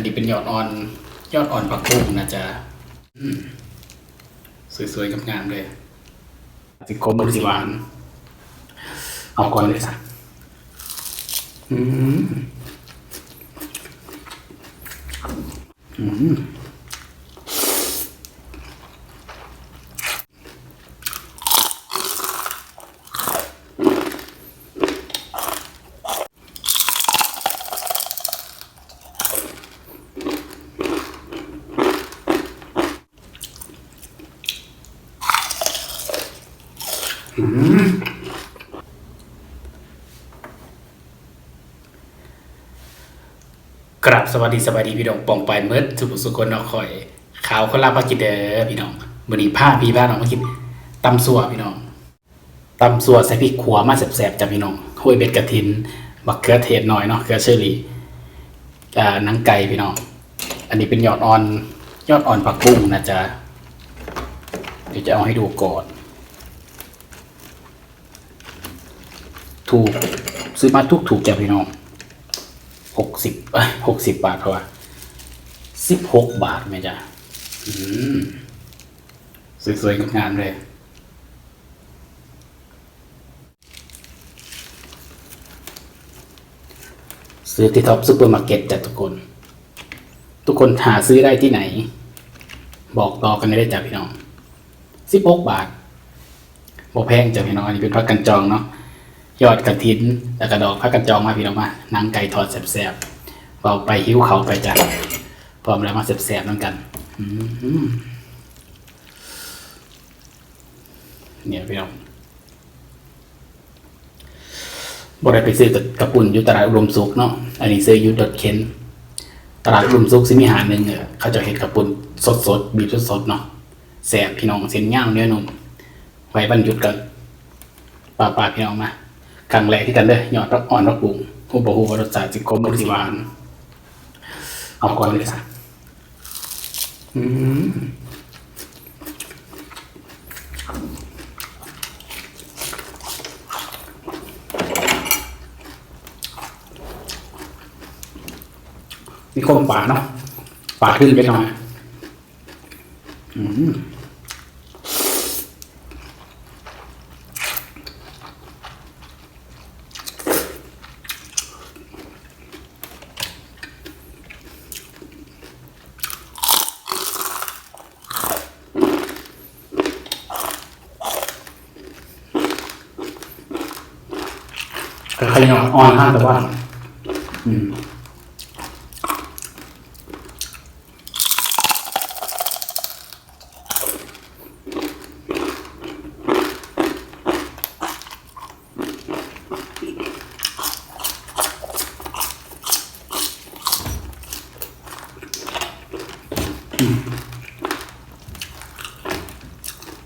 นนี้เป็นยอดอ่อน ยอดอ่อนผักบุ้งนะจ๊ะอืมสวยๆงามๆเลยสิคมบริสิหวานเอาก่อนเลยสักอืมอืม กราบสวัสดีสวัสดีพี่น้องปองไปเมิดสุภสุคนเนาคอยข่าวคนลาบมากินเด้อพี่น้องมื้อนี้พาพี่บ้านน้องมากินตำสัวพี่น้องตำสัวใส่พริกขัวมาแซ่บๆจ้ะพี่น้องห้วยเบ็ดกระถินบักเขือเทศหน่อยเนาะเขือเชอรี่หนังไก่พี่น้องอันนี้เป็นยอดอ่อนยอดอ่อนผักบุ้งนะจ๊ะเดี๋ยวจะเอาให้ดูก่อน ถูกซื้อมาทุกถูกจ้ะพี่น้องหกสิบหกสิบบาทเพราะว่าสิบหกบาทไหมจ๊ะอืมสวยๆงามๆเลยซื้อที่ท็อปซูเปอร์มาร์เก็ตจ้ะทุกคน ทุกคนหาซื้อได้ที่ไหน บอกต่อกันได้จ้ะพี่น้องสิบหกบาทบ่แพงจ้ะพี่น้องอันนี้เป็นพักกันจองเนาะ ยอดกระถินแล้วก็ดอกพักกันจองมาพี่น้องมาหนังไก่ทอดแซ่บๆเบาไปหิ้วเขาไปจ้ะพร้อมแล้วมาแซ่บๆนั่นกันเนี่ยพี่น้องบได้ไปซื้อกับกระปุ่นอยู่ตลาดอุดมสุขเนาะ อันนี้ซื้ออยู่ดดเข็นตลาดอุดมสุขสิมีหาหนึ่งเออเขาจะเห็นกระปุ่นสดๆบีบสดๆเนาะแซ่บพี่น้องเส้นย่างเนื้อนุ่มไว้บรรยุดกันปลาปลาพี่น้องมา ครั้งแรกที่กันเด้อยอดรักอ่อนรักบุ้งผู้บ่ฮู้ว่ารสชาติสิกมบ่สิวานเอาก่อนเลยจ้ะอืมมีคนป่าเนาะปาขึ้นไปหน่อยอืม ใครๆเนาะอ่อนห้างแต่ว่า อืม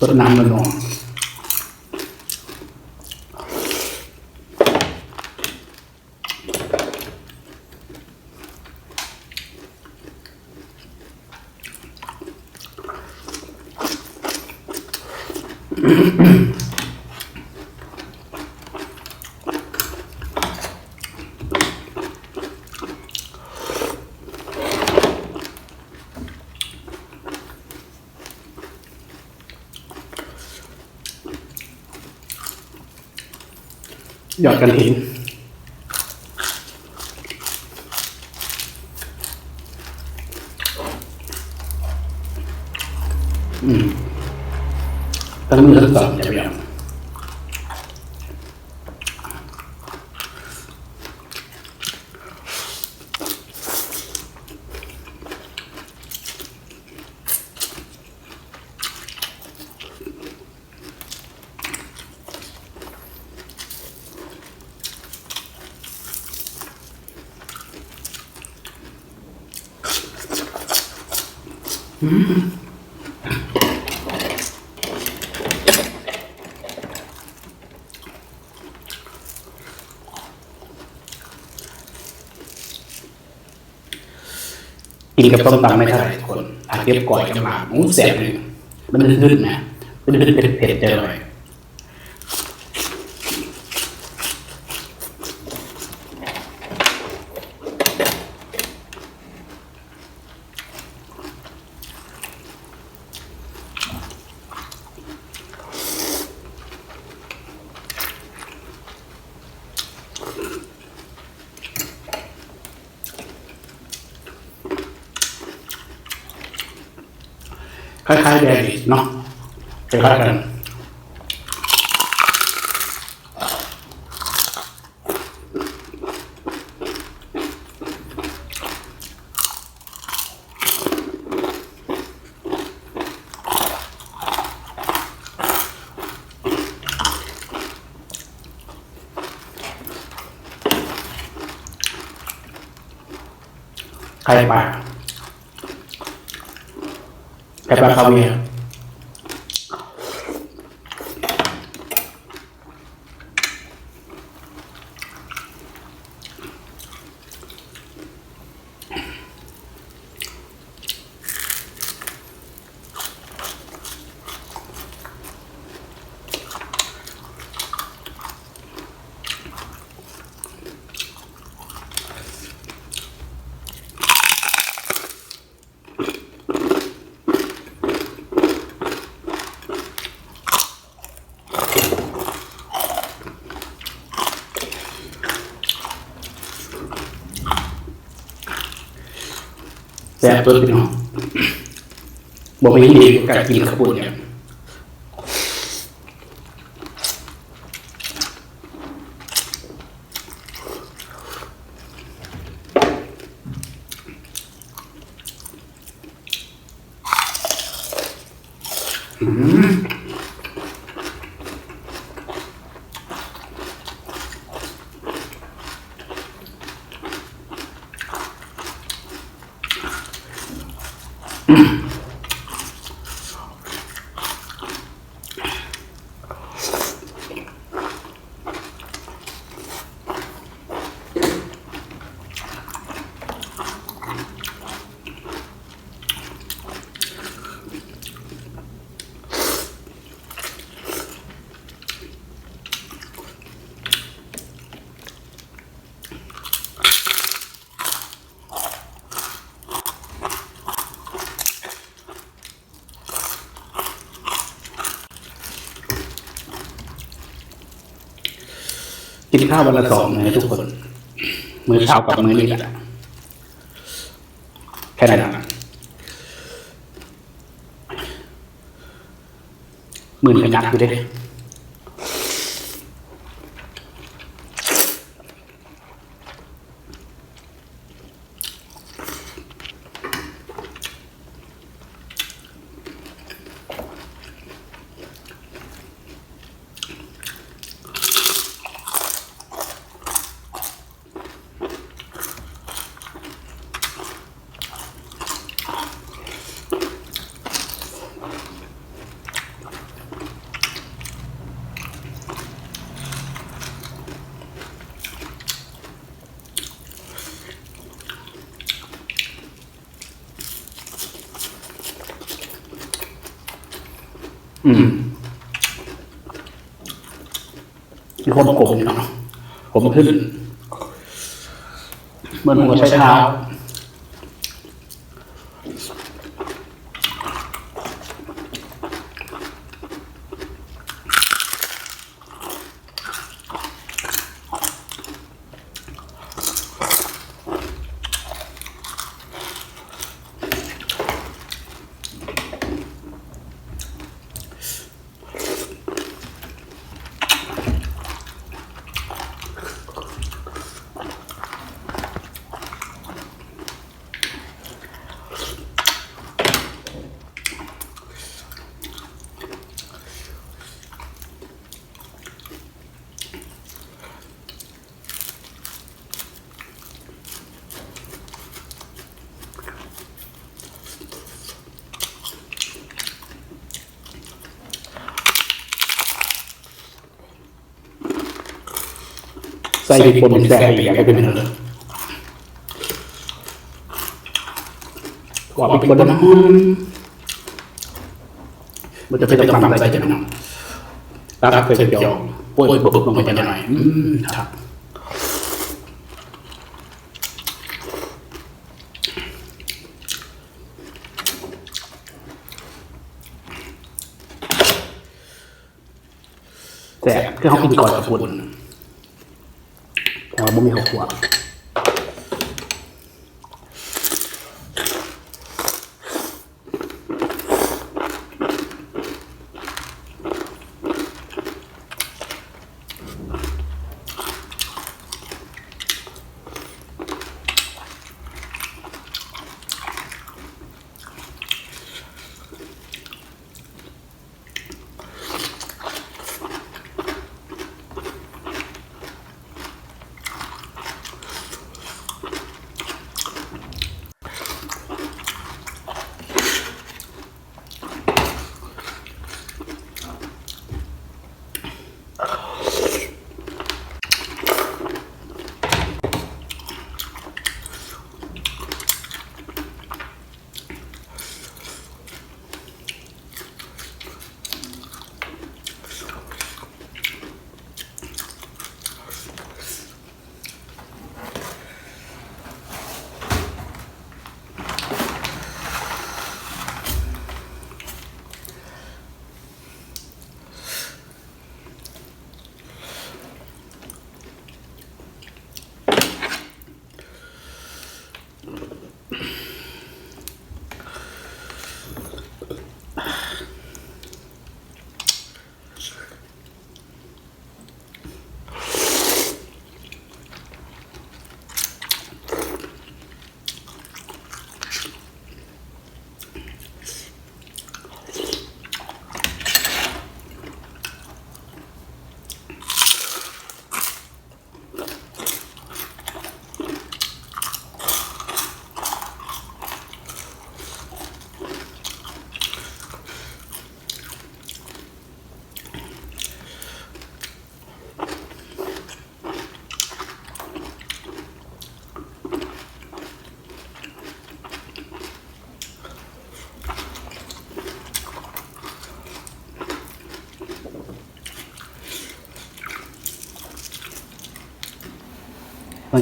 ต้นน้ำมันนอง หยอดกันหินอืมตั้งมือทั้งสองจะเปลี่ยน กินกับต้มตำไม่เท่าไหร่ทุกคนอาเก็บก่อยกับหมาอู้แสบเลยมันดื้อๆนะมันดื้อๆเผ็ดๆเจอร่อย คล้ายๆแดงเนาะคล้ายๆกันไข่ปลา ไข่ปลาคาเวีย บตัวพี่น้องบอกไม่ดีกับการกินข้าวปุ้นเนี่ย mm กินข้าววันละสองนะทุกคน มื้อเช้ากับมื้อนี้แหละแค่นั้นนะมือขยักอยู่เด้ อืมมีความกลมอยู่เนาะผมขึ้น เหมือนหัวใช้เท้า ใส่พริกป่นแซ่บอีกอย่างเป็นเหมือนเดิมกว่าพริกป่นน้ำมันมันจะเป็นตำใส่จจะนำรักเคยเจียวป่วยบุบลงไปจะหน่อยอืมครับแต่คือเขากินก่อนกับปุ่น แต่ว่า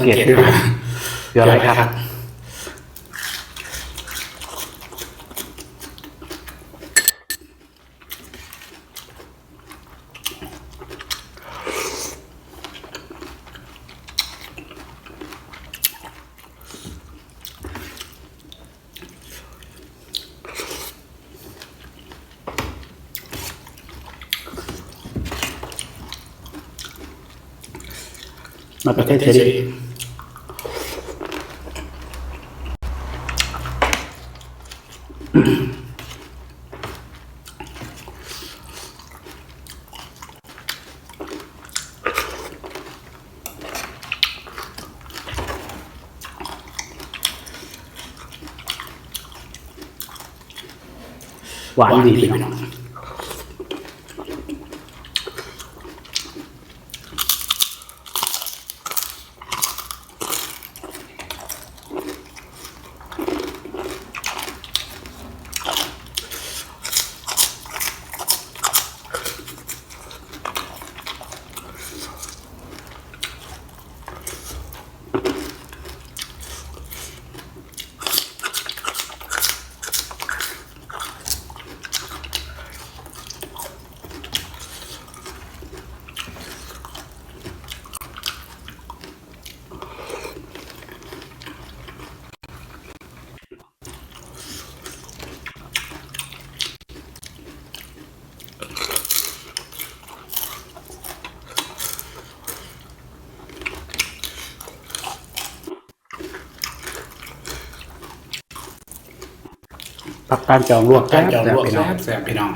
สังเกตดูคืออะไรครับ มาประเทศเทดี หวานดีพี่น้องปักการจองลวกการจองแซ่ลบวกพี่น้องแซ่บๆพี่น้อง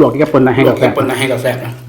ลวกที่กระปุนนะให้ลวกักบแซ่แซ่บบปนนะให้กับแซ่บนะ